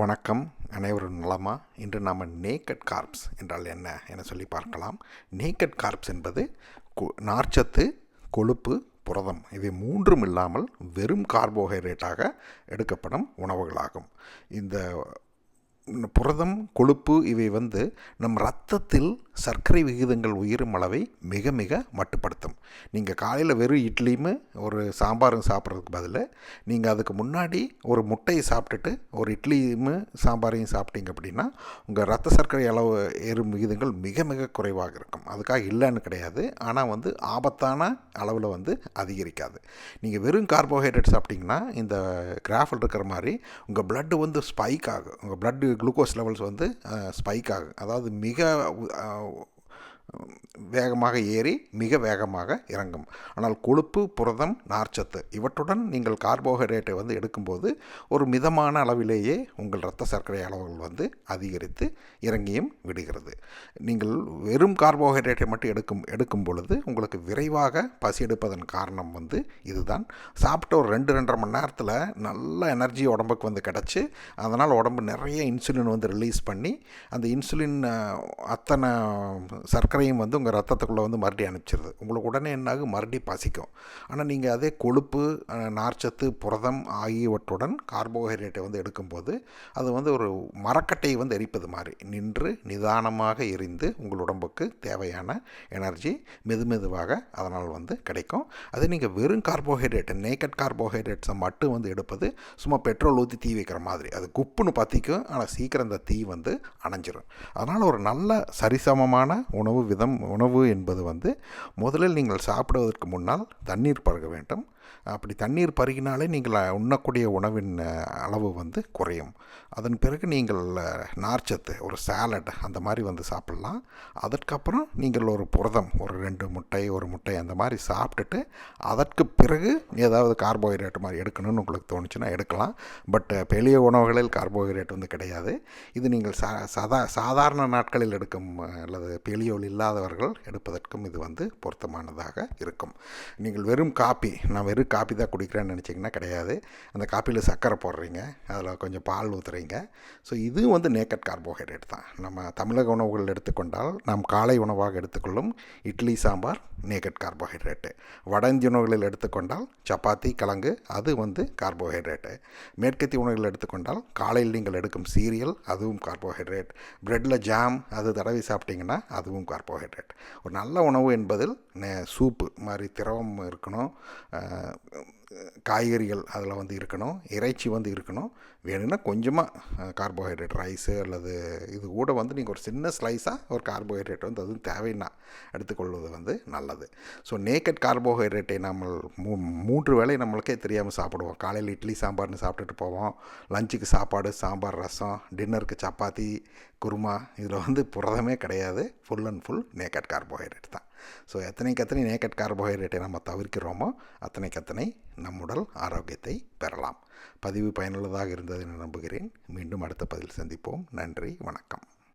வணக்கம். அனைவரும் நலமா? இன்று நாம் நேக்கட் கார்ப்ஸ் என்றால் என்ன என சொல்லி பார்க்கலாம். நேக்கட் கார்ப்ஸ் என்பது கு- நார்ச்சத்து கொழுப்பு புரதம் இவை மூன்றும் இல்லாமல் வெறும் கார்போஹைட்ரேட்டாக எடுக்கப்படும் உணவுகளாகும். இந்த புரதம் கொழுப்பு இவை வந்து நம் ரத்தத்தில் சர்க்கரை விகிதங்கள் உயரும் அளவை மிக மிக மட்டுப்படுத்தும். நீங்கள் காலையில் வெறும் இட்லியும் ஒரு சாம்பாரும் சாப்பிட்றதுக்கு பதில் நீங்கள் அதுக்கு முன்னாடி ஒரு முட்டையை சாப்பிட்டுட்டு ஒரு இட்லியும் சாம்பாரையும் சாப்பிட்டீங்க அப்படின்னா உங்கள் ரத்த சர்க்கரை அளவு ஏறும் விகிதங்கள் மிக மிக குறைவாக இருக்கும். அதுக்காக இல்லைன்னு கிடையாது. ஆனால் வந்து ஆபத்தான அளவில் வந்து அதிகரிக்காது. நீங்கள் வெறும் கார்போஹைட்ரேட் சாப்பிட்டீங்கன்னா இந்த கிராஃபில் இருக்கிற மாதிரி உங்கள் பிளட்டு வந்து ஸ்பைக் ஆகும். உங்கள் பிளட்டு குளுக்கோஸ் லெவல்ஸ் வந்து ஸ்பைக் ஆகும் அதாவது மிக வேகமாக ஏறி மிக வேகமாக இறங்கும். ஆனால் கொழுப்பு புரதம் நார்ச்சத்து இவற்றுடன் நீங்கள் கார்போஹைட்ரேட்டை வந்து எடுக்கும்போது ஒரு மிதமான அளவிலேயே உங்கள் இரத்த சர்க்கரை அளவுகள் வந்து அதிகரித்து இறங்கியும் விடுகிறது. நீங்கள் வெறும் கார்போஹைட்ரேட்டை மட்டும் எடுக்கும் எடுக்கும் பொழுது உங்களுக்கு விரைவாக பசி எடுப்பதன் காரணம் வந்து இதுதான். சாப்பிட்ட ஒரு ரெண்டு ரெண்டரை மணி நேரத்தில் நல்ல எனர்ஜி உடம்புக்கு வந்து கிடச்சி அதனால் உடம்பு நிறைய இன்சுலின் வந்து ரிலீஸ் பண்ணி அந்த இன்சுலின் அத்தனை சர்க்கரை சர்க்கரையும் வந்து உங்கள் ரத்தத்துக்குள்ளே வந்து மறுபடியும் அனுப்பிச்சிருது. உங்களுக்கு உடனே என்னாகும் மறுபடியும் பசிக்கும். ஆனால் நீங்கள் அதே கொழுப்பு நார்ச்சத்து புரதம் ஆகியவற்றுடன் கார்போஹைட்ரேட்டை வந்து எடுக்கும்போது அது வந்து ஒரு மரக்கட்டையை வந்து எரிப்பது மாதிரி. நின்று நிதானமாக எரிந்து உங்கள் உடம்புக்கு தேவையான எனர்ஜி மெதுமெதுவாக அதனால் வந்து கிடைக்கும். அதே நீங்கள் வெறும் கார்போஹைட்ரேட் நேக்கட் கார்போஹைட்ரேட்ஸை மட்டும் வந்து எடுப்பது சும்மா பெட்ரோல் ஊற்றி தீ வைக்கிற மாதிரி. அது குப்புன்னு பற்றிக்கும் ஆனால் சீக்கிரம் அந்த தீ வந்து அணைஞ்சிரும். அதனால் ஒரு நல்ல சரிசமமான உணவு விதம் உணவு என்பது வந்து முதலில் நீங்கள் சாப்பிடுவதற்கு முன்னால் தண்ணீர் பருக வேண்டும். அப்படி தண்ணீர் பருகினாலே நீங்கள் உண்ணக்கூடிய உணவின் அளவு வந்து குறையும். அதன் பிறகு நீங்கள் நார்ச்சத்து ஒரு சாலட் அந்த மாதிரி வந்து சாப்பிட்லாம். அதற்கப்புறம் நீங்கள் ஒரு புரதம் ஒரு ரெண்டு முட்டை ஒரு முட்டை அந்த மாதிரி சாப்பிட்டுட்டு அதற்கு பிறகு ஏதாவது கார்போஹைட்ரேட் மாதிரி எடுக்கணும்னு உங்களுக்கு தோணுச்சுன்னா எடுக்கலாம். பட் பெரிய உணவுகளில் கார்போஹைட்ரேட் வந்து கிடையாது. இது நீங்கள் சா சாதா சாதாரண நாட்களில் எடுக்கும் அல்லது பெலியோல் இல்லாதவர்கள் எடுப்பதற்கும் இது வந்து பொருத்தமானதாக இருக்கும். நீங்கள் வெறும் காப்பி நான் வெறும் காப்பி தான் குடிக்கிறேன்னு நினச்சிங்கன்னா கிடையாது. அந்த காப்பியில் சர்க்கரை போடுறீங்க அதில் கொஞ்சம் பால் ஊற்றுறீங்க ஸோ இது வந்து நேக்கட் கார்போஹைட்ரேட் தான். நம்ம தமிழக உணவுகள் எடுத்துக்கொண்டால் நாம் காலை உணவாக எடுத்துக்கொள்ளும் இட்லி சாம்பார் நேக்கட் கார்போஹைட்ரேட்டு வட இந்திய உணவுகளில் எடுத்துக்கொண்டால் சப்பாத்தி கிழங்கு அது வந்து கார்போஹைட்ரேட்டு மேற்கத்திய உணவுகள் எடுத்துக்கொண்டால் காலையில் நீங்கள் எடுக்கும் சீரியல் அதுவும் கார்போஹைட்ரேட் ப்ரெட்டில் ஜாம் அது தடவி சாப்பிட்டீங்கன்னா அதுவும் கார்போஹைட்ரேட். ஒரு நல்ல உணவு என்பதில் நே- சூப்பு மாதிரி திரவம் இருக்கணும். காய்கறிகள் அதில் வந்து இருக்கணும் இறைச்சி வந்து இருக்கணும். வேணும்னா கொஞ்சமாக கார்போஹைட்ரேட் ரைஸு அல்லது இது கூட வந்து நீங்கள் ஒரு சின்ன ஸ்லைஸாக ஒரு கார்போஹைட்ரேட் வந்து அதுவும் தேவைன்னா எடுத்துக்கொள்வது வந்து நல்லது. ஸோ நேக்கட் கார்போஹைட்ரேட்டை நம்ம மூ மூன்று வேலை நம்மளுக்கே தெரியாமல் சாப்பிடுவோம். காலையில் இட்லி சாம்பார்னு சாப்பிட்டுட்டு போவோம். லஞ்சுக்கு சாப்பாடு சாம்பார் ரசம் டின்னருக்கு சப்பாத்தி குருமா இதில் வந்து புரதமே கிடையாது. Full and full naked carbohydrate தான். ஸோ எத்தனைக்கு எத்தனை நேக்கட் கார்போஹைட்ரேட்டை நம்ம தவிர்க்கிறோமோ அத்தனைக்கு அத்தனை நம் உடல் ஆரோக்கியத்தை பெறலாம். பதிவு பயனுள்ளதாக இருந்ததை நம்புகிறேன். மீண்டும் அடுத்த பதில் சந்திப்போம். நன்றி. வணக்கம்.